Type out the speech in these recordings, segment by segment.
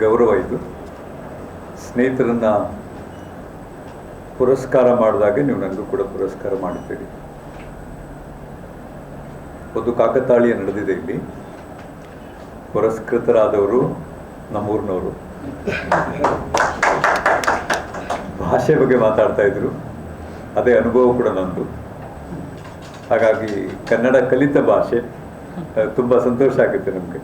ಗೌರವ ಇದು. ಸ್ನೇಹಿತರನ್ನ ಪುರಸ್ಕಾರ ಮಾಡಿದಾಗ ನೀವು ನನಗೂ ಕೂಡ ಪುರಸ್ಕಾರ ಮಾಡಿದ್ದೀರಿ. ಒಂದು ಕಾಕತಾಳೀಯ ನಡೆದಿದೆ ಇಲ್ಲಿ. ಪುರಸ್ಕೃತರಾದವರು ನಮ್ಮೂರಿನವರು. ಭಾಷೆ ಬಗ್ಗೆ ಮಾತಾಡ್ತಾ ಇದ್ರು. ಅದೇ ಅನುಭವ ಕೂಡ ನಂದು. ಹಾಗಾಗಿ ಕನ್ನಡ ಕಲಿತ ಭಾಷೆ. ತುಂಬ ಸಂತೋಷ ಆಗುತ್ತೆ ನಮಗೆ.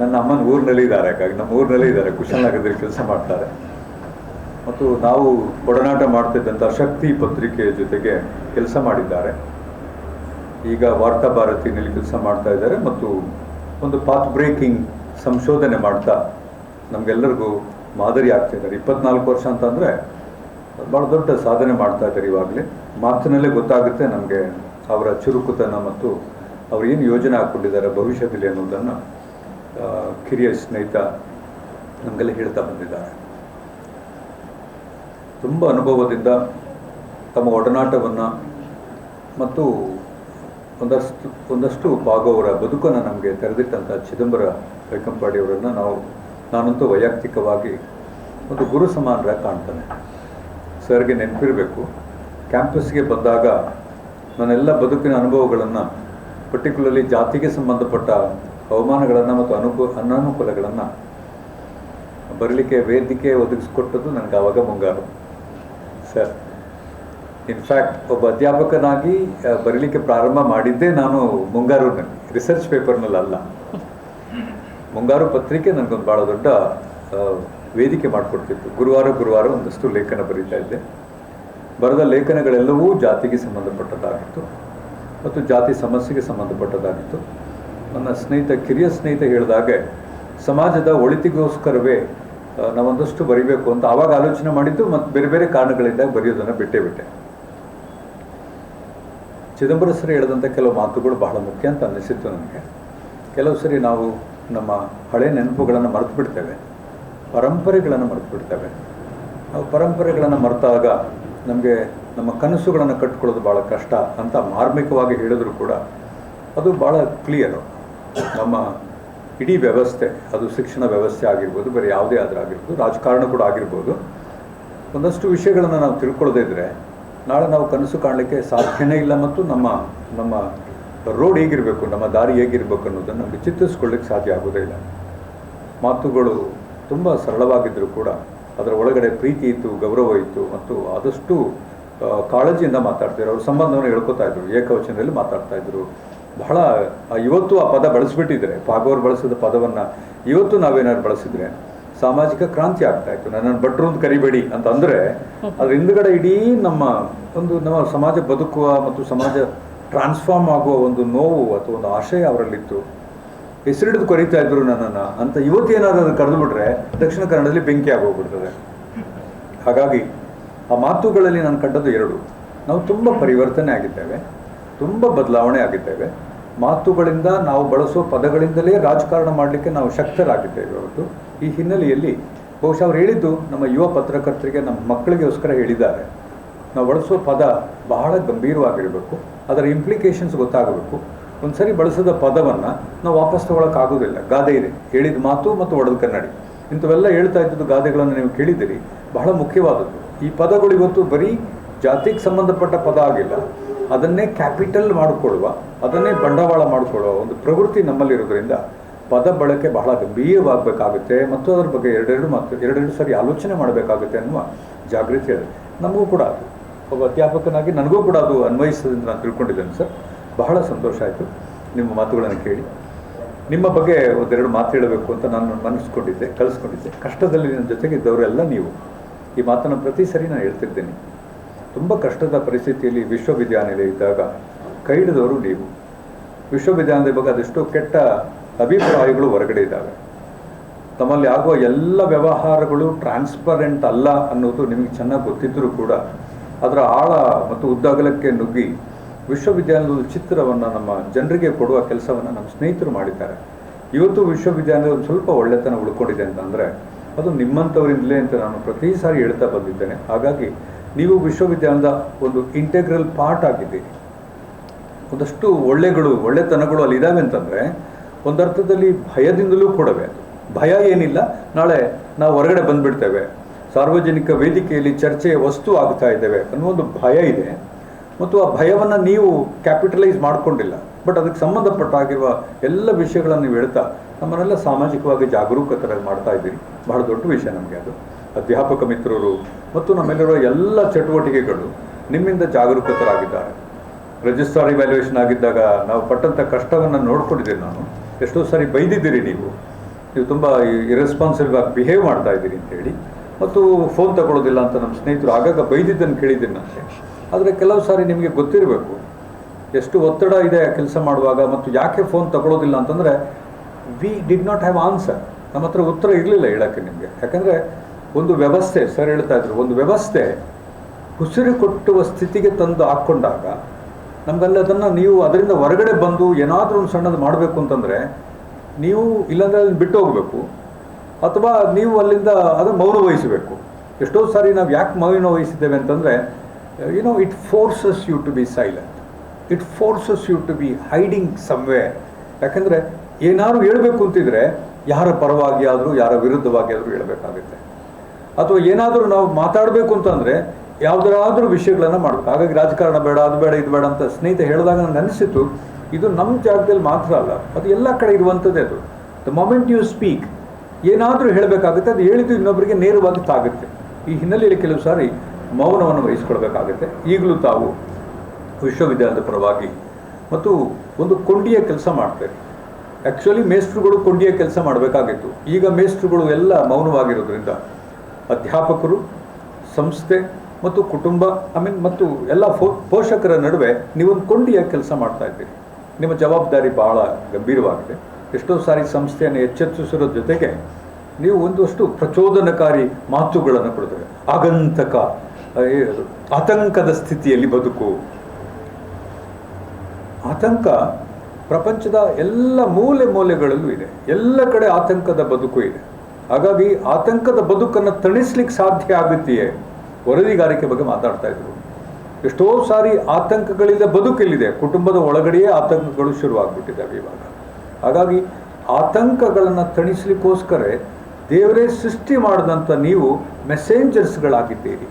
ನನ್ನ ಅಮ್ಮನ ಊರಿನಲ್ಲಿ ಇದ್ದಾರೆ, ಹಾಗಾಗಿ ನಮ್ಮ ಊರಿನಲ್ಲಿ ಇದ್ದಾರೆ, ಕುಶಲನಗರದಲ್ಲಿ ಕೆಲಸ ಮಾಡ್ತಾರೆ. ಮತ್ತು ನಾವು ಒಡನಾಟ ಮಾಡ್ತಿದ್ದಂಥ ಶಕ್ತಿ ಪತ್ರಿಕೆಯ ಜೊತೆಗೆ ಕೆಲಸ ಮಾಡಿದ್ದಾರೆ. ಈಗ ವಾರ್ತಾ ಭಾರತಿನಲ್ಲಿ ಕೆಲಸ ಮಾಡ್ತಾ ಇದ್ದಾರೆ ಮತ್ತು ಒಂದು ಪಾತ್ ಬ್ರೇಕಿಂಗ್ ಸಂಶೋಧನೆ ಮಾಡ್ತಾ ನಮಗೆಲ್ಲರಿಗೂ ಮಾದರಿ ಆಗ್ತಾ ಇದ್ದಾರೆ. ಇಪ್ಪತ್ನಾಲ್ಕು ವರ್ಷ ಅಂತಂದರೆ ಭಾಳ ದೊಡ್ಡ ಸಾಧನೆ ಮಾಡ್ತಾ ಇದ್ದಾರೆ ಇವಾಗಲೇ. ಮಾತಿನಲ್ಲೇ ಗೊತ್ತಾಗುತ್ತೆ ನಮಗೆ ಅವರ ಚುರುಕುತನ ಮತ್ತು ಅವರು ಏನು ಯೋಜನೆ ಹಾಕ್ಕೊಂಡಿದ್ದಾರೆ, ಭವಿಷ್ಯದಲ್ಲಿ ಅನ್ನೋದನ್ನು ಕಿರಿಯ ಸ್ನೇಹಿತ ನಮಗೆಲ್ಲ ಹೇಳ್ತಾ ಬಂದಿದ್ದಾರೆ. ತುಂಬ ಅನುಭವದಿಂದ ತಮ್ಮ ಒಡನಾಟವನ್ನು ಮತ್ತು ಒಂದಷ್ಟು ಒಂದಷ್ಟು ಭಾಗವರ ಬದುಕನ್ನು ನಮಗೆ ತೆರೆದಿಟ್ಟಂಥ ಚಿದಂಬರ ವೈಕಂಪಾಡಿಯವರನ್ನು ನಾವು, ನಾನಂತೂ ವೈಯಕ್ತಿಕವಾಗಿ ಒಂದು ಗುರು ಸಮಾನರಾಗಿ ಕಾಣ್ತಾನೆ. ಸರ್ಗೆ ನೆನಪಿರಬೇಕು. ಕ್ಯಾಂಪಸ್ಗೆ ಬಂದಾಗ ನನ್ನೆಲ್ಲ ಬದುಕಿನ ಅನುಭವಗಳನ್ನು ಪರ್ಟಿಕ್ಯುಲರ್ಲಿ ಜಾತಿಗೆ ಸಂಬಂಧಪಟ್ಟ ಅವಮಾನಗಳನ್ನು ಮತ್ತು ಅನುಕೂ, ಅನಾನುಕೂಲಗಳನ್ನು ಬರಲಿಕ್ಕೆ, ವೇದಿಕೆ ಒದಗಿಸಿಕೊಟ್ಟದ್ದು ನನಗೆ ಆವಾಗ ಮುಂಗಾರು. ಸರ್ ಇನ್ಫ್ಯಾಕ್ಟ್ ಒಬ್ಬ ಅಧ್ಯಾಪಕನಾಗಿ ಬರಲಿಕ್ಕೆ ಪ್ರಾರಂಭ ಮಾಡಿದ್ದೇ ನಾನು ಮುಂಗಾರು ರಿಸರ್ಚ್ ಪೇಪರ್ನಲ್ಲಿ ಅಲ್ಲ. ಮುಂಗಾರು ಪತ್ರಿಕೆ ನನಗೊಂದು ಭಾಳ ದೊಡ್ಡ ವೇದಿಕೆ ಮಾಡಿಕೊಡ್ತಿತ್ತು. ಗುರುವಾರ ಗುರುವಾರ ಒಂದಷ್ಟು ಲೇಖನ ಬರೀತಾ ಇದ್ದೆ. ಬರೆದ ಲೇಖನಗಳೆಲ್ಲವೂ ಜಾತಿಗೆ ಸಂಬಂಧಪಟ್ಟದ್ದಾಗಿತ್ತು ಮತ್ತು ಜಾತಿ ಸಮಸ್ಯೆಗೆ ಸಂಬಂಧಪಟ್ಟದ್ದಾಗಿತ್ತು. ನನ್ನ ಸ್ನೇಹಿತ, ಕಿರಿಯ ಸ್ನೇಹಿತ ಹೇಳಿದಾಗೆ, ಸಮಾಜದ ಒಳಿತಿಗೋಸ್ಕರವೇ ನಾವೊಂದಷ್ಟು ಬರಿಬೇಕು ಅಂತ ಆವಾಗ ಆಲೋಚನೆ ಮಾಡಿದ್ದು ಮತ್ತು ಬೇರೆ ಬೇರೆ ಕಾರಣಗಳಿಂದ ಬರೆಯೋದನ್ನು ಬಿಟ್ಟೇ ಬಿಟ್ಟೆ. ಚಿದಂಬರ ಸರಿ ಹೇಳಿದಂಥ ಕೆಲವು ಮಾತುಗಳು ಬಹಳ ಮುಖ್ಯ ಅಂತ ಅನ್ನಿಸಿತ್ತು ನನಗೆ. ಕೆಲವು ಸರಿ ನಾವು ನಮ್ಮ ಹಳೆ ನೆನಪುಗಳನ್ನು ಮರೆತು ಬಿಡ್ತೇವೆ ಪರಂಪರೆಗಳನ್ನು ಮರೆತು ಬಿಡ್ತೇವೆ ನಾವು ಪರಂಪರೆಗಳನ್ನು ಮರೆತಾಗ ನಮಗೆ ನಮ್ಮ ಕನಸುಗಳನ್ನು ಕಟ್ಕೊಳ್ಳೋದು ಭಾಳ ಕಷ್ಟ ಅಂತ ಮಾರ್ಮಿಕವಾಗಿ ಹೇಳಿದ್ರು ಕೂಡ ಅದು ಭಾಳ ಕ್ಲಿಯರು ನಮ್ಮ ಇಡೀ ವ್ಯವಸ್ಥೆ, ಅದು ಶಿಕ್ಷಣ ವ್ಯವಸ್ಥೆ ಆಗಿರ್ಬೋದು, ಬೇರೆ ಯಾವುದೇ ಆದರೂ ಆಗಿರ್ಬೋದು, ರಾಜಕಾರಣ ಕೂಡ ಆಗಿರ್ಬೋದು. ಒಂದಷ್ಟು ವಿಷಯಗಳನ್ನು ನಾವು ತಿಳ್ಕೊಳ್ಳದೇ ಇದ್ದರೆ ನಾಳೆ ನಾವು ಕನಸು ಕಾಣಲಿಕ್ಕೆ ಸಾಧ್ಯನೇ ಇಲ್ಲ ಮತ್ತು ನಮ್ಮ ನಮ್ಮ ರೋಡ್ ಹೇಗಿರಬೇಕು, ನಮ್ಮ ದಾರಿ ಹೇಗಿರಬೇಕು ಅನ್ನೋದನ್ನು ನಮಗೆ ಚಿತ್ರಿಸ್ಕೊಳ್ಳಿಕ್ಕೆ ಸಾಧ್ಯ ಆಗೋದೇ ಇಲ್ಲ. ಮಾತುಗಳು ತುಂಬ ಸರಳವಾಗಿದ್ದರೂ ಕೂಡ ಅದರ ಒಳಗಡೆ ಪ್ರೀತಿ ಇತ್ತು, ಗೌರವ ಇತ್ತು ಮತ್ತು ಆದಷ್ಟು ಕಾಳಜಿಯಿಂದ ಮಾತಾಡ್ತಿದ್ರು. ಅವ್ರ ಸಂಬಂಧವನ್ನು ಹೇಳ್ಕೊತಾ ಇದ್ರು. ಏಕವಚನದಲ್ಲಿ ಮಾತಾಡ್ತಾ ಇದ್ರು. ಬಹಳ ಇವತ್ತು ಆ ಪದ ಬಳಸಿಬಿಟ್ಟಿದ್ರೆ, ಪಾಗೋರು ಬಳಸಿದ ಪದವನ್ನು ಇವತ್ತು ನಾವೇನಾದ್ರು ಬಳಸಿದ್ರೆ ಸಾಮಾಜಿಕ ಕ್ರಾಂತಿ ಆಗ್ತಾ ಇತ್ತು. ನನ್ನನ್ನು ಭಟ್ರು ಅಂತ ಕರಿಬೇಡಿ ಅಂತ ಅಂದರೆ, ಅದ್ರ ಹಿಂದ್ಗಡೆ ಇಡೀ ನಮ್ಮ ಒಂದು ನಮ್ಮ ಸಮಾಜ ಬದುಕುವ ಮತ್ತು ಸಮಾಜ ಟ್ರಾನ್ಸ್ಫಾರ್ಮ್ ಆಗುವ ಒಂದು ನೋವು ಅಥವಾ ಒಂದು ಆಶಯ ಅವರಲ್ಲಿತ್ತು. ಹೆಸರಿಡಿದು ಕರೀತಾ ಇದ್ರು ನನ್ನನ್ನು ಅಂತ ಇವತ್ತೇನಾದ್ರೂ ಅದನ್ನು ಕರೆದು ಬಿಟ್ರೆ ದಕ್ಷಿಣ ಕನ್ನಡದಲ್ಲಿ ಬೆಂಕಿ ಆಗೋಗ್ಬಿಡ್ತದೆ. ಹಾಗಾಗಿ ಆ ಮಾತುಗಳಲ್ಲಿ ನಾನು ಕಂಡದ್ದು ಎರಡು. ನಾವು ತುಂಬ ಪರಿವರ್ತನೆ ಆಗಿದ್ದೇವೆ, ತುಂಬ ಬದಲಾವಣೆ ಆಗಿದ್ದೇವೆ. ಮಾತುಗಳಿಂದ ನಾವು ಬಳಸೋ ಪದಗಳಿಂದಲೇ ರಾಜಕಾರಣ ಮಾಡಲಿಕ್ಕೆ ನಾವು ಶಕ್ತರಾಗಿದ್ದೇವೆ ಅವತ್ತು ಈ ಹಿನ್ನೆಲೆಯಲ್ಲಿ ಬಹುಶಃ ಅವ್ರು ಹೇಳಿದ್ದು ನಮ್ಮ ಯುವ ಪತ್ರಕರ್ತರಿಗೆ, ನಮ್ಮ ಮಕ್ಕಳಿಗೋಸ್ಕರ ಹೇಳಿದ್ದಾರೆ. ನಾವು ಬಳಸೋ ಪದ ಬಹಳ ಗಂಭೀರವಾಗಿರಬೇಕು, ಅದರ ಇಂಪ್ಲಿಕೇಶನ್ಸ್ ಗೊತ್ತಾಗಬೇಕು. ಒಂದು ಸರಿ ಬಳಸಿದ ಪದವನ್ನು ನಾವು ವಾಪಸ್ ತಗೊಳಕ್ಕಾಗೋದಿಲ್ಲ ಗಾದೆ ಇದೆ. ಹೇಳಿದ ಮಾತು ಮತ್ತು ಒಡೆದ ಕನ್ನಡಿ. ಇಂಥವೆಲ್ಲ ಹೇಳ್ತಾ ಇದ್ದದ್ದು ಗಾದೆಗಳನ್ನು ನೀವು ಕೇಳಿದಿರಿ ಬಹಳ ಮುಖ್ಯವಾದದ್ದು. ಈ ಪದಗಳು ಇವತ್ತು ಬರೀ ಜಾತಿಗೆ ಸಂಬಂಧಪಟ್ಟ ಪದ ಆಗಿಲ್ಲ. ಅದನ್ನೇ ಕ್ಯಾಪಿಟಲ್ ಮಾಡಿಕೊಳ್ಳುವ, ಅದನ್ನೇ ಬಂಡವಾಳ ಮಾಡಿಕೊಳ್ಳುವ ಒಂದು ಪ್ರವೃತ್ತಿ ನಮ್ಮಲ್ಲಿರೋದ್ರಿಂದ ಪದ ಬಳಕೆ ಬಹಳ ಗಂಭೀರವಾಗಬೇಕಾಗುತ್ತೆ ಮತ್ತು ಅದರ ಬಗ್ಗೆ ಎರಡೆರಡು ಮಾತು, ಎರಡೆರಡು ಸರಿ ಆಲೋಚನೆ ಮಾಡಬೇಕಾಗುತ್ತೆ ಅನ್ನುವ ಜಾಗೃತಿ ಇದೆ ನಮಗೂ ಕೂಡ ಅದು. ಒಬ್ಬ ಅಧ್ಯಾಪಕನಾಗಿ ನನಗೂ ಕೂಡ ಅದು ಅನ್ವಯಿಸೋದ್ರಿಂದ ನಾನು ತಿಳ್ಕೊಂಡಿದ್ದೇನೆ ಸರ್. ಬಹಳ ಸಂತೋಷ ಆಯಿತು. ನಿಮ್ಮ ಮಾತುಗಳನ್ನು ಕೇಳಿ. ನಿಮ್ಮ ಬಗ್ಗೆ ಒಂದೆರಡು ಮಾತು ಹೇಳಬೇಕು ಅಂತ ನಾನು ಮನಸ್ಕೊಂಡಿದ್ದೆ ಕಲಿಸ್ಕೊಂಡಿದ್ದೆ. ಕಷ್ಟದಲ್ಲಿ ನನ್ನ ಜೊತೆಗೆ ಇದ್ದವರೆಲ್ಲ ನೀವು. ಈ ಮಾತನ್ನು ಪ್ರತಿ ಸರಿ ನಾನು ಹೇಳ್ತಿದ್ದೇನೆ ತುಂಬ ಕಷ್ಟದ ಪರಿಸ್ಥಿತಿಯಲ್ಲಿ ವಿಶ್ವವಿದ್ಯಾನಿಲಯ ಇದ್ದಾಗ ಕೈ ಹಿಡಿದವರು ನೀವು. ವಿಶ್ವವಿದ್ಯಾನಿಲಯದ ಬಗ್ಗೆ ಅದೆಷ್ಟೋ ಕೆಟ್ಟ ಅಭಿಪ್ರಾಯಗಳು ಹೊರಗಡೆ ಇದ್ದಾವೆ. ತಮ್ಮಲ್ಲಿ ಆಗುವ ಎಲ್ಲ ವ್ಯವಹಾರಗಳು ಟ್ರಾನ್ಸ್ಪರೆಂಟ್ ಅಲ್ಲ ಅನ್ನೋದು ನಿಮಗೆ ಚೆನ್ನಾಗಿ ಗೊತ್ತಿದ್ದರೂ ಕೂಡ ಅದರ ಆಳ ಮತ್ತು ಉದ್ದಾಗಲಕ್ಕೆ ನುಗ್ಗಿ ವಿಶ್ವವಿದ್ಯಾಲಯದ ಚಿತ್ರವನ್ನು ನಮ್ಮ ಜನರಿಗೆ ಕೊಡುವ ಕೆಲಸವನ್ನು ನಮ್ಮ ಸ್ನೇಹಿತರು ಮಾಡಿದ್ದಾರೆ. ಇವತ್ತು ವಿಶ್ವವಿದ್ಯಾಲಯ ಒಂದು ಸ್ವಲ್ಪ ಒಳ್ಳೆತನ ಉಳ್ಕೊಂಡಿದೆ ಅಂತಂದರೆ, ಅದು ನಿಮ್ಮಂಥವರಿಂದಲೇ ಅಂತ ನಾನು ಪ್ರತಿ ಸಾರಿ ಹೇಳ್ತಾ ಬಂದಿದ್ದೇನೆ. ಹಾಗಾಗಿ ನೀವು ವಿಶ್ವವಿದ್ಯಾಲಯದ ಒಂದು ಇಂಟೆಗ್ರಲ್ ಪಾರ್ಟ್ ಆಗಿದ್ದೀರಿ. ಒಂದಷ್ಟು ಒಳ್ಳೆಗಳು, ಒಳ್ಳೆತನಗಳು ಅಲ್ಲಿ ಇದ್ದಾವೆ ಅಂತಂದರೆ, ಒಂದರ್ಥದಲ್ಲಿ ಭಯದಿಂದಲೂ ಕೊಡವೆ. ಭಯ ಏನಿಲ್ಲ, ನಾಳೆ ನಾವು ಹೊರಗಡೆ ಬಂದುಬಿಡ್ತೇವೆ. ಸಾರ್ವಜನಿಕ ವೇದಿಕೆಯಲ್ಲಿ ಚರ್ಚೆಯ ವಸ್ತು ಆಗ್ತಾ ಇದ್ದೇವೆ ಅನ್ನೋ ಒಂದು ಭಯ ಇದೆ. ಮತ್ತು ಆ ಭಯವನ್ನು ನೀವು ಕ್ಯಾಪಿಟಲೈಸ್ ಮಾಡ್ಕೊಂಡಿಲ್ಲ. ಬಟ್ ಅದಕ್ಕೆ ಸಂಬಂಧಪಟ್ಟಾಗಿರುವ ಎಲ್ಲ ವಿಷಯಗಳನ್ನು ನೀವು ಹೇಳ್ತಾ, ನಮ್ಮನ್ನೆಲ್ಲ ಸಾಮಾಜಿಕವಾಗಿ ಜಾಗರೂಕತರಾಗಿ ಮಾಡ್ತಾ ಇದ್ದೀರಿ. ಬಹಳ ದೊಡ್ಡ ವಿಷಯ ನಮಗೆ ಅದು. ಅಧ್ಯಾಪಕ ಮಿತ್ರರು ಮತ್ತು ನಮ್ಮಲ್ಲಿರುವ ಎಲ್ಲ ಚಟುವಟಿಕೆಗಳು ನಿಮ್ಮಿಂದ ಜಾಗರೂಕತರಾಗಿದ್ದಾರೆ. ರಿಜಿಸ್ಟ್ರಾರ್ ಇವ್ಯಾಲ್ಯೂಯೇಷನ್ ಆಗಿದ್ದಾಗ ನಾವು ಪಟ್ಟಂಥ ಕಷ್ಟವನ್ನು ನೋಡ್ಕೊಂಡಿದ್ದೀನಿ ನಾನು. ಎಷ್ಟೋ ಸಾರಿ ಬೈದಿದ್ದೀರಿ ನೀವು. ನೀವು ತುಂಬ ಇರೆಸ್ಪಾನ್ಸಿಬಲ್ ಆಗಿ ಬಿಹೇವ್ ಮಾಡ್ತಾ ಇದ್ದೀರಿ ಅಂತೇಳಿ ಮತ್ತು ಫೋನ್ ತಗೊಳ್ಳೋದಿಲ್ಲ ಅಂತ ನಮ್ಮ ಸ್ನೇಹಿತರು ಆಗಾಗ ಬೈದಿದ್ದನ್ನು ಕೇಳಿದ್ದೀನಿ ನನಗೆ ಆದರೆ ಕೆಲವು ಸಾರಿ ನಿಮಗೆ ಗೊತ್ತಿರಬೇಕು. ಎಷ್ಟು ಒತ್ತಡ ಇದೆ ಕೆಲಸ ಮಾಡುವಾಗ ಮತ್ತು ಯಾಕೆ ಫೋನ್ ತಗೊಳ್ಳೋದಿಲ್ಲ ಅಂತಂದರೆ we did not have answer ನಮ್ಮ ಹತ್ರ ಉತ್ತರ ಇರಲಿಲ್ಲ ಹೇಳೋಕ್ಕೆ ನಿಮಗೆ. ಯಾಕಂದರೆ ಒಂದು ವ್ಯವಸ್ಥೆ ಸರ್ ಹೇಳ್ತಾ ಇದ್ರು, ಒಂದು ವ್ಯವಸ್ಥೆ ಉಸಿರು ಕೊಟ್ಟುವ ಸ್ಥಿತಿಗೆ ತಂದು ಹಾಕ್ಕೊಂಡಾಗ ನಮಗಲ್ಲಿ ಅದನ್ನು ನೀವು ಅದರಿಂದ ಹೊರಗಡೆ ಬಂದು ಏನಾದರೂ ಒಂದು ಸಣ್ಣದು ಮಾಡಬೇಕು ಅಂತಂದರೆ, ನೀವು ಇಲ್ಲಾಂದರೆ ಅದನ್ನು ಬಿಟ್ಟು ಹೋಗಬೇಕು. ಅಥವಾ ನೀವು ಅಲ್ಲಿಂದ ಅದನ್ನು ಮೌನ ವಹಿಸಬೇಕು. ಎಷ್ಟೋ ಸಾರಿ ನಾವು ಯಾಕೆ ಮೌನ ವಹಿಸಿದ್ದೇವೆ ಅಂತಂದರೆ you know it forces you to be silent. It forces you to be hiding somewhere ಯಾಕಂದರೆ, ಏನಾದ್ರು ಹೇಳಬೇಕು ಅಂತಿದ್ರೆ, ಯಾರ ಪರವಾಗಿ ಆದರೂ ಯಾರ ವಿರುದ್ಧವಾಗಿ ಆದರೂ ಹೇಳಬೇಕಾಗುತ್ತೆ. ಅಥವಾ ಏನಾದರೂ ನಾವು ಮಾತಾಡಬೇಕು ಅಂತಂದರೆ, ಯಾವುದಾದ್ರೂ ವಿಷಯಗಳನ್ನು ಮಾಡಬೇಕು. ಹಾಗಾಗಿ ರಾಜಕಾರಣ ಬೇಡ, ಅದು ಬೇಡ, ಇದು ಬೇಡ ಅಂತ ಸ್ನೇಹಿತ ಹೇಳಿದಾಗ ನನಗೆ ಅನಿಸಿತು, ಇದು ನಮ್ಮ ಜಾಗದಲ್ಲಿ ಮಾತ್ರ ಅಲ್ಲ, ಅದು ಎಲ್ಲ ಕಡೆ ಇರುವಂಥದ್ದೇ ಅದು. ದ ಮೊಮೆಂಟ್ ಯು ಸ್ಪೀಕ್ ಏನಾದರೂ ಹೇಳಬೇಕಾಗುತ್ತೆ, ಅದು ಹೇಳಿದ್ದು ಇನ್ನೊಬ್ಬರಿಗೆ ನೇರವಾಗಿ ತಾಗುತ್ತೆ. ಈ ಹಿನ್ನೆಲೆಯಲ್ಲಿ ಕೆಲವು ಸಾರಿ ಮೌನವನ್ನು ವಹಿಸ್ಕೊಳ್ಬೇಕಾಗುತ್ತೆ. ಈಗಲೂ ತಾವು ವಿಶ್ವವಿದ್ಯಾಲಯದ ಪರವಾಗಿ ಮತ್ತು ಒಂದು ಕೊಂಡಿಯ ಕೆಲಸ ಮಾಡ್ತೇವೆ ಆ್ಯಕ್ಚುಲಿ ಮೇಸ್ಟ್ರುಗಳು ಕೊಂಡಿಯ ಕೆಲಸ ಮಾಡಬೇಕಾಗಿತ್ತು. ಈಗ ಮೇಸ್ಟ್ರುಗಳು ಎಲ್ಲ ಮೌನವಾಗಿರೋದ್ರಿಂದ ಅಧ್ಯಾಪಕರು, ಸಂಸ್ಥೆ ಮತ್ತು ಕುಟುಂಬ ಐ ಮೀನ್ ಮತ್ತು ಎಲ್ಲ ಪೋಷಕರ ನಡುವೆ ನೀವೊಂದು ಕೊಂಡಿಯ ಕೆಲಸ ಮಾಡ್ತಾ ಇದ್ದೀರಿ. ನಿಮ್ಮ ಜವಾಬ್ದಾರಿ ಬಹಳ ಗಂಭೀರವಾಗಿದೆ. ಎಷ್ಟೋ ಸಾರಿ ಸಂಸ್ಥೆಯನ್ನು ಎಚ್ಚೆತ್ತಿಸಿರೋ ಜೊತೆಗೆ ನೀವು ಒಂದಷ್ಟು ಪ್ರಚೋದನಕಾರಿ ಮಾತುಗಳನ್ನು ಕೊಡ್ತೇವೆ ಆಗಂತಕ ಆತಂಕದ ಸ್ಥಿತಿಯಲ್ಲಿ ಬದುಕು. ಆತಂಕ ಪ್ರಪಂಚದ ಎಲ್ಲ ಮೂಲೆ ಮೂಲೆಗಳಲ್ಲೂ ಇದೆ. ಎಲ್ಲ ಕಡೆ ಆತಂಕದ ಬದುಕು ಇದೆ. ಹಾಗಾಗಿ ಆತಂಕದ ಬದುಕನ್ನು ತಣಿಸ್ಲಿಕ್ಕೆ ಸಾಧ್ಯ ಆಗುತ್ತೆಯೇ? ವರದಿಗಾರಿಕೆ ಬಗ್ಗೆ ಮಾತಾಡ್ತಾ ಇದ್ರು. ಎಷ್ಟೋ ಸಾರಿ ಆತಂಕಗಳಿಂದ ಬದುಕಿಲ್ಲಿದೆ. ಕುಟುಂಬದ ಒಳಗಡೆಯೇ ಆತಂಕಗಳು ಶುರುವಾಗ್ಬಿಟ್ಟಿದ್ದಾವೆ ಇವಾಗ. ಹಾಗಾಗಿ ಆತಂಕಗಳನ್ನು ತಣಿಸ್ಲಿಕ್ಕೋಸ್ಕರ ದೇವರೇ ಸೃಷ್ಟಿ ಮಾಡಿದಂಥ ನೀವು ಮೆಸೇಂಜರ್ಸ್ಗಳಾಗಿದ್ದೀರಿ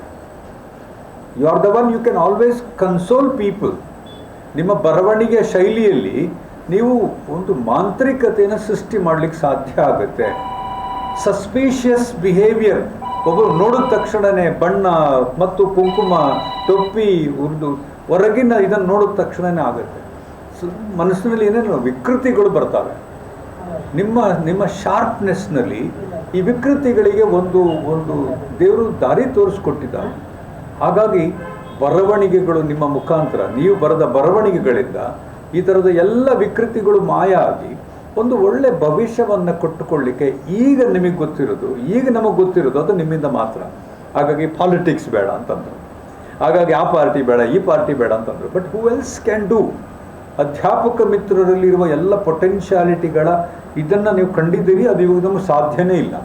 you are the one you can always console people ನಿಮ್ಮ ಬರವಣಿಗೆ ಶೈಲಿಯಲ್ಲಿ ನೀವು ಒಂದು ಮಾಂತ್ರಿಕತೆಯನ್ನು ಸೃಷ್ಟಿ ಮಾಡಲಿಕ್ಕೆ ಸಾಧ್ಯ ಆಗುತ್ತೆ. ಸಸ್ಪೀಷಿಯಸ್ ಬಿಹೇವಿಯರ್ ಒಬ್ಬರು ನೋಡಿದ ತಕ್ಷಣನೇ ಬಣ್ಣ ಮತ್ತು ಕುಂಕುಮ, ಟೊಪ್ಪಿ ಉರ್ದು ಹೊರಗಿನ ಇದನ್ನು ನೋಡಿದ ತಕ್ಷಣನೇ ಆಗುತ್ತೆ. ಮನಸ್ಸಿನಲ್ಲಿ ಏನೇನು ವಿಕೃತಿಗಳು ಬರ್ತವೆ. ನಿಮ್ಮ ನಿಮ್ಮ ಶಾರ್ಪ್ನೆಸ್ನಲ್ಲಿ ಈ ವಿಕೃತಿಗಳಿಗೆ ಒಂದು ಒಂದು ದೇವರು ದಾರಿ ತೋರಿಸ್ಕೊಟ್ಟಿದ್ದಾರೆ ಹಾಗಾಗಿ ಬರವಣಿಗೆಗಳು ನಿಮ್ಮ ಮುಖಾಂತರ, ನೀವು ಬರೆದ ಬರವಣಿಗೆಗಳಿಂದ ಈ ಥರದ ಎಲ್ಲ ವಿಕೃತಿಗಳು ಮಾಯ ಆಗಿ ಒಂದು ಒಳ್ಳೆ ಭವಿಷ್ಯವನ್ನು ಕೊಟ್ಟುಕೊಳ್ಳಿಕ್ಕೆ ಈಗ ನಿಮಗೆ ಗೊತ್ತಿರೋದು, ಈಗ ನಮಗೆ ಗೊತ್ತಿರೋದು ಅದು ನಿಮ್ಮಿಂದ ಮಾತ್ರ. ಹಾಗಾಗಿ ಪಾಲಿಟಿಕ್ಸ್ ಬೇಡ ಅಂತಂದರು. ಹಾಗಾಗಿ ಆ ಪಾರ್ಟಿ ಬೇಡ, ಈ ಪಾರ್ಟಿ ಬೇಡ ಅಂತಂದರು. But who else can do ಅಧ್ಯಾಪಕ ಮಿತ್ರರಲ್ಲಿರುವ ಎಲ್ಲ ಪೊಟೆನ್ಷಿಯಾಲಿಟಿಗಳ ಇದನ್ನು ನೀವು ಕಂಡಿದ್ದೀರಿ, ಅದು ಇವಾಗ ನಮಗೆ ಸಾಧ್ಯನೇ ಇಲ್ಲ.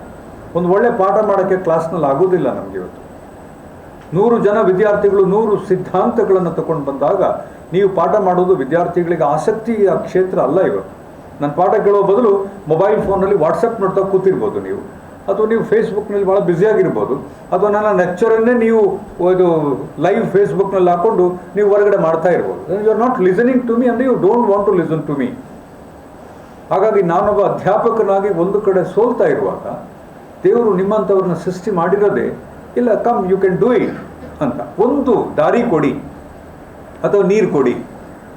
ಒಂದು ಒಳ್ಳೆ ಪಾಠ ಮಾಡೋಕ್ಕೆ ಕ್ಲಾಸ್ನಲ್ಲಿ ಆಗೋದಿಲ್ಲ ನಮಗೆ ಇವತ್ತು. ನೂರು ಜನ ವಿದ್ಯಾರ್ಥಿಗಳು, ನೂರು ಸಿದ್ಧಾಂತಗಳನ್ನು ತಗೊಂಡು ಬಂದಾಗ ನೀವು ಪಾಠ ಮಾಡೋದು ವಿದ್ಯಾರ್ಥಿಗಳಿಗೆ ಆಸಕ್ತಿಯ ಕ್ಷೇತ್ರ ಅಲ್ಲ ಇವತ್ತು ನನ್ನ ಪಾಠ ಕೇಳೋ ಬದಲು ಮೊಬೈಲ್ ಫೋನಲ್ಲಿ ವಾಟ್ಸಪ್ ನೋಡ್ತಾ ಕೂತಿರ್ಬೋದು ನೀವು. ಅಥವಾ ನೀವು ಫೇಸ್ಬುಕ್ನಲ್ಲಿ ಭಾಳ ಬ್ಯುಸಿಯಾಗಿರ್ಬೋದು ಅಥವಾ ನನ್ನ ಲೆಕ್ಚರನ್ನೇ ನೀವು ಇದು ಲೈವ್ ಫೇಸ್ಬುಕ್ನಲ್ಲಿ ಹಾಕೊಂಡು ನೀವು ಹೊರಗಡೆ ಮಾಡ್ತಾ ಇರ್ಬೋದು. You are not listening to me ಅಂದರೆ you don't want to listen to me ಹಾಗಾಗಿ ನಾನೊಬ್ಬ ಅಧ್ಯಾಪಕನಾಗಿ ಒಂದು ಕಡೆ ಸೋಲ್ತಾ ಇರುವಾಗ ದೇವರು ನಿಮ್ಮಂಥವ್ರನ್ನ ಸೃಷ್ಟಿ ಮಾಡಿರೋದೇ ಇಲ್ಲ come you can do it ಅಂತ. ಒಂದು ದಾರಿ ಕೊಡಿ, ಅಥವಾ ನೀರು ಕೊಡಿ.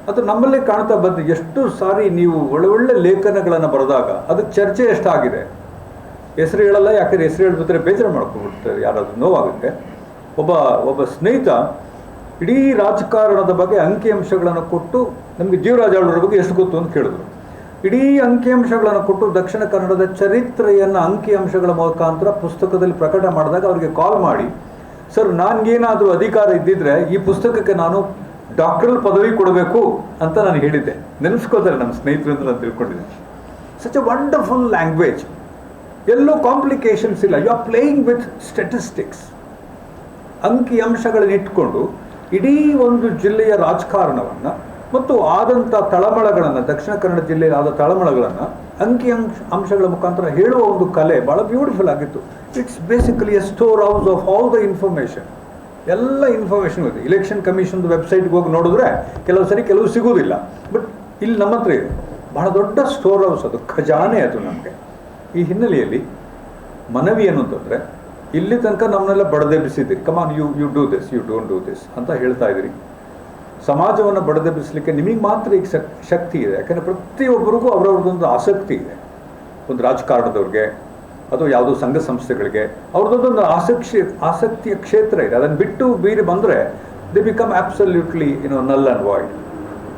ಅಥವಾ ನಮ್ಮಲ್ಲೇ ಕಾಣ್ತಾ ಬಂದು ಎಷ್ಟು ಸಾರಿ ನೀವು ಒಳ್ಳೊಳ್ಳೆ ಒಳ್ಳೆ ಲೇಖನಗಳನ್ನು ಬರೆದಾಗ ಅದು ಚರ್ಚೆ ಎಷ್ಟಾಗಿದೆ? ಹೆಸರು ಹೇಳಲ್ಲ ಯಾಕಂದರೆ ಹೆಸರು ಹೇಳ್ಬಿಟ್ರೆ ಬೇಜಾರು ಮಾಡ್ಕೊಂಡ್ಬಿಡ್ತಾರೆ ಯಾರಾದರೂ ನೋವಾಗುತ್ತೆ. ಒಬ್ಬ ಒಬ್ಬ ಸ್ನೇಹಿತ ಇಡೀ ರಾಜಕಾರಣದ ಬಗ್ಗೆ ಅಂಕಿಅಂಶಗಳನ್ನು ಕೊಟ್ಟು ನಮಗೆ ಜೀವರಾಜ ಬಗ್ಗೆ ಎಷ್ಟು ಗೊತ್ತು ಅಂತ ಕೇಳಿದ್ರು. ಇಡೀ ಅಂಕಿಅಂಶಗಳನ್ನು ಕೊಟ್ಟು ದಕ್ಷಿಣ ಕನ್ನಡದ ಚರಿತ್ರೆಯನ್ನು ಅಂಕಿಅಂಶಗಳ ಮುಖಾಂತರ ಪುಸ್ತಕದಲ್ಲಿ ಪ್ರಕಟ ಮಾಡಿದಾಗ ಅವರಿಗೆ ಕಾಲ್ ಮಾಡಿ, ಸರ್, ನನಗೇನಾದರೂ ಅಧಿಕಾರ ಇದ್ದಿದ್ರೆ ಈ ಪುಸ್ತಕಕ್ಕೆ ನಾನು ಡಾಕ್ಟರಲ್ ಪದವಿ ಕೊಡಬೇಕು ಅಂತ ನಾನು ಹೇಳಿದ್ದೆ. ನೆನೆಸ್ಕೋತಾರೆ ನಮ್ಮ ಸ್ನೇಹಿತರು ಅಂತ ನಾನು ತಿಳ್ಕೊಂಡಿದ್ದೀನಿ. ಸಚ್ ಅ ವಂಡರ್ಫುಲ್ ಲ್ಯಾಂಗ್ವೇಜ್ ಎಲ್ಲೂ ಕಾಂಪ್ಲಿಕೇಶನ್ಸ್ ಇಲ್ಲ. You are playing with statistics ಅಂಕಿ ಅಂಶಗಳನ್ನ ಇಟ್ಕೊಂಡು ಇಡೀ ಒಂದು ಜಿಲ್ಲೆಯ ರಾಜಕಾರಣವನ್ನು ಮತ್ತು ಆದಂಥ ತಳಮಳಗಳನ್ನು, ದಕ್ಷಿಣ ಕನ್ನಡ ಜಿಲ್ಲೆಯಲ್ಲಿ ಆದ ತಳಮಳಗಳನ್ನು, ಅಂಕಿ ಅಂಶ, ಅಂಶಗಳ ಮುಖಾಂತರ ಹೇಳುವ ಒಂದು ಕಲೆ ಭಾಳ ಬ್ಯೂಟಿಫುಲ್ ಆಗಿತ್ತು. It's basically a store house of all the information ಎಲ್ಲ ಇನ್ಫಾರ್ಮೇಷನ್ ಇದೆ. ಇಲೆಕ್ಷನ್ ಕಮಿಷನ್ದು ವೆಬ್ಸೈಟ್ಗೆ ಹೋಗಿ ನೋಡಿದ್ರೆ ಕೆಲವು ಸರಿ ಕೆಲವು ಸಿಗೋದಿಲ್ಲ ಬಟ್ ಇಲ್ಲಿ ನಮ್ಮ ಹತ್ರ ಇದೆ. ಬಹಳ ದೊಡ್ಡ ಸ್ಟೋರ್ ಹೌಸ್ ಅದು. ಖಜಾನೆ ಅದು ನಮಗೆ. ಈ ಹಿನ್ನೆಲೆಯಲ್ಲಿ ಮನವಿ ಏನು ಅಂತಂದರೆ, ಇಲ್ಲಿ ತನಕ ನಮ್ಮನ್ನೆಲ್ಲ ಬಡದೆಬ್ಬಿಸಿದ್ದೀರಿ come on you you do this you don't do this ಅಂತ ಹೇಳ್ತಾ ಇದ್ದೀರಿ. ಸಮಾಜವನ್ನು ಬಡದೆಬ್ಬಿಸಲಿಕ್ಕೆ ನಿಮಗೆ ಮಾತ್ರ ಈಗ ಶಕ್- ಶಕ್ತಿ ಇದೆ. ಯಾಕಂದರೆ ಪ್ರತಿಯೊಬ್ಬರಿಗೂ ಅವರವ್ರದ್ದೊಂದು ಆಸಕ್ತಿ ಇದೆ. ಒಂದು ರಾಜಕಾರಣದವ್ರಿಗೆ ಅಥವಾ ಯಾವುದೋ ಸಂಘ ಸಂಸ್ಥೆಗಳಿಗೆ ಅವ್ರದ್ದೊಂದು ಆಸಕ್ತಿ ಆಸಕ್ತಿಯ ಕ್ಷೇತ್ರ ಇದೆ. ಅದನ್ನು ಬಿಟ್ಟು ಬೀರಿ ಬಂದರೆ ದಿ ಬಿಕಮ್ ಆ್ಯಬ್ಸಲ್ಯೂಟ್ಲಿ ಏನೋ ನಲ್ ಆ್ಯಂಡ್ ವಾಯ್ಡ್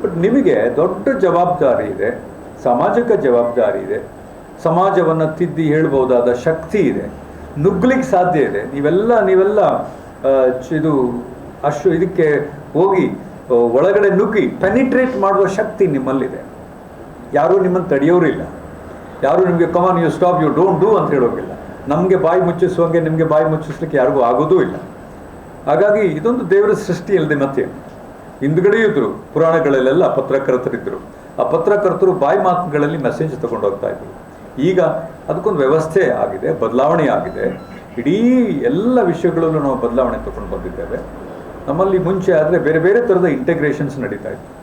ಬಟ್ ನಿಮಗೆ ದೊಡ್ಡ ಜವಾಬ್ದಾರಿ ಇದೆ, ಸಾಮಾಜಿಕ ಜವಾಬ್ದಾರಿ ಇದೆ, ಸಮಾಜವನ್ನು ತಿದ್ದಿ ಹೇಳ್ಬೋದಾದ ಶಕ್ತಿ ಇದೆ ನುಗ್ಲಿಕ್ಕೆ ಸಾಧ್ಯ ಇದೆ. ನೀವೆಲ್ಲ ನೀವೆಲ್ಲ ಇದು ಅಷ್ಟು ಇದಕ್ಕೆ ಹೋಗಿ ಒಳಗಡೆ ನುಗ್ಗಿ ಪೆನಿಟ್ರೇಟ್ ಮಾಡುವ ಶಕ್ತಿ ನಿಮ್ಮಲ್ಲಿದೆ. ಯಾರೂ ನಿಮ್ಮನ್ನು ತಡೆಯೋರಿಲ್ಲ. ಯಾರು ನಿಮಗೆ come on you stop you don't do ಅಂತ ಹೇಳೋಗಿಲ್ಲ. ನಮಗೆ ಬಾಯಿ ಮುಚ್ಚಿಸುವಂಗೆ ನಿಮಗೆ ಬಾಯಿ ಮುಚ್ಚಿಸ್ಲಿಕ್ಕೆ ಯಾರಿಗೂ ಆಗೋದೂ ಇಲ್ಲ. ಹಾಗಾಗಿ ಇದೊಂದು ದೇವರ ಸೃಷ್ಟಿ ಅಲ್ಲದೆ ಮತ್ತೆ ಹಿಂದ್ಗಡೆ ಇದ್ರು, ಪುರಾಣಗಳಲ್ಲೆಲ್ಲ ಪತ್ರಕರ್ತರಿದ್ದರು ಆ ಪತ್ರಕರ್ತರು ಬಾಯಿ ಮಾತುಗಳಲ್ಲಿ ಮೆಸೇಜ್ ತಗೊಂಡು ಹೋಗ್ತಾ ಇದ್ರು. ಈಗ ಅದಕ್ಕೊಂದು ವ್ಯವಸ್ಥೆ ಆಗಿದೆ, ಬದಲಾವಣೆ ಆಗಿದೆ. ಇಡೀ ಎಲ್ಲ ವಿಷಯಗಳಲ್ಲೂ ನಾವು ಬದಲಾವಣೆ ತಗೊಂಡು ಬಂದಿದ್ದೇವೆ. ನಮ್ಮಲ್ಲಿ ಮುಂಚೆ ಆದರೆ ಬೇರೆ ಬೇರೆ ಥರದ ಇಂಟಗ್ರೇಷನ್ಸ್ ನಡೀತಾ ಇತ್ತು.